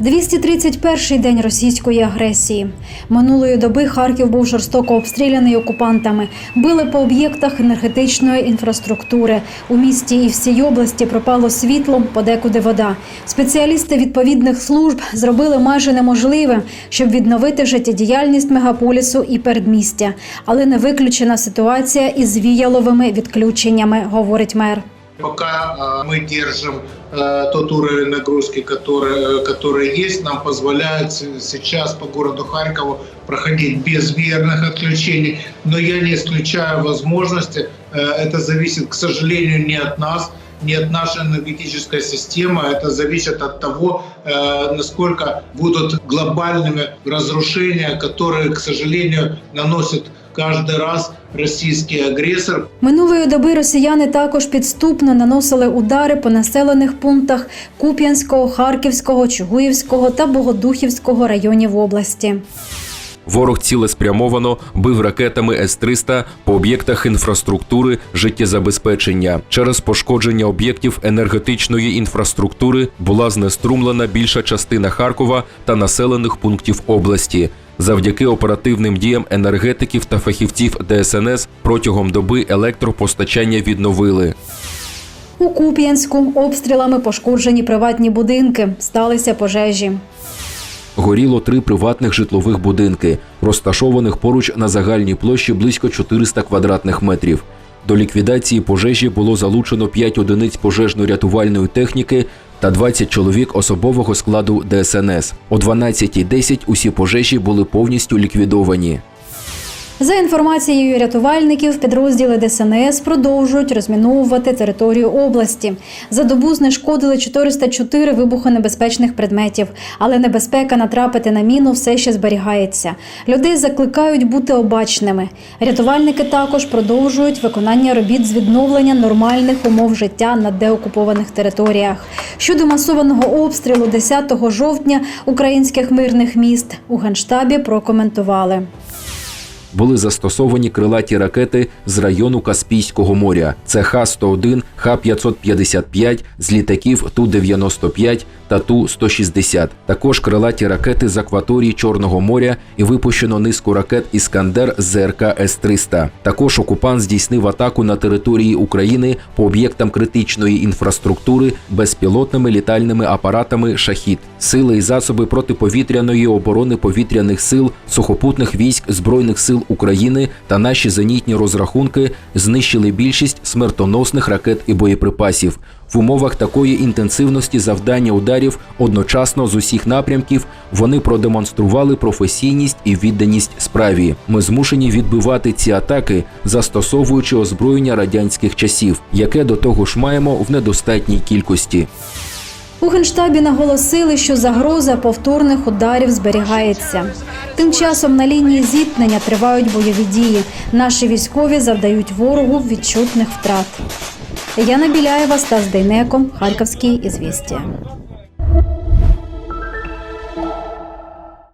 231-й день російської агресії. Минулої доби Харків був жорстоко обстріляний окупантами. Били по об'єктах енергетичної інфраструктури. У місті і всій області пропало світло, подекуди вода. Спеціалісти відповідних служб зробили майже неможливе, щоб відновити життєдіяльність мегаполісу і передмістя. Але не виключена ситуація із віяловими відключеннями, говорить мер. Пока э, мы держим э, тот уровень нагрузки, который, э, который есть, нам позволяет сейчас по городу Харькову проходить без верных отключений. Но я не исключаю возможности. Э, Это зависит, к сожалению, не от нас, не от нашей энергетической системы. Это зависит от того, насколько будут глобальными разрушения, которые, к сожалению, наносит каждый раз российский агрессор. Минулої доби росіяни також підступно наносили удари по населених пунктах Куп'янського, Харківського, Чугуївського та Богодухівського районів області. Ворог цілеспрямовано бив ракетами С-300 по об'єктах інфраструктури життєзабезпечення. Через пошкодження об'єктів енергетичної інфраструктури була знеструмлена більша частина Харкова та населених пунктів області. Завдяки оперативним діям енергетиків та фахівців ДСНС протягом доби електропостачання відновили. У Куп'янську обстрілами пошкоджені приватні будинки, сталися пожежі. Горіло три приватних житлових будинки, розташованих поруч на загальній площі близько 400 квадратних метрів. До ліквідації пожежі було залучено 5 одиниць пожежно-рятувальної техніки та 20 чоловік особового складу ДСНС. О 12.10 усі пожежі були повністю ліквідовані. За інформацією рятувальників, підрозділи ДСНС продовжують розміновувати територію області. За добу знешкодили 404 вибухонебезпечних предметів, але небезпека натрапити на міну все ще зберігається. Людей закликають бути обачними. Рятувальники також продовжують виконання робіт з відновлення нормальних умов життя на деокупованих територіях. Щодо масованого обстрілу 10 жовтня українських мирних міст у генштабі прокоментували. Були застосовані крилаті ракети з району Каспійського моря. Це Х-101, Х-555 з літаків Ту-95 та Ту-160. Також крилаті ракети з акваторії Чорного моря і випущено низку ракет Іскандер з ЗРК С-300. Також окупант здійснив атаку на території України по об'єктам критичної інфраструктури безпілотними літальними апаратами Шахід. Сили і засоби протиповітряної оборони повітряних сил, сухопутних військ Збройних сил України та наші зенітні розрахунки знищили більшість смертоносних ракет і боєприпасів. В умовах такої інтенсивності завдання ударів одночасно з усіх напрямків вони продемонстрували професійність і відданість справі. Ми змушені відбивати ці атаки, застосовуючи озброєння радянських часів, яке до того ж маємо в недостатній кількості. У генштабі наголосили, що загроза повторних ударів зберігається. Тим часом на лінії зіткнення тривають бойові дії. Наші військові завдають ворогу відчутних втрат. Яна Біляєва, Стас Дейнеко, Харківські ізвістія.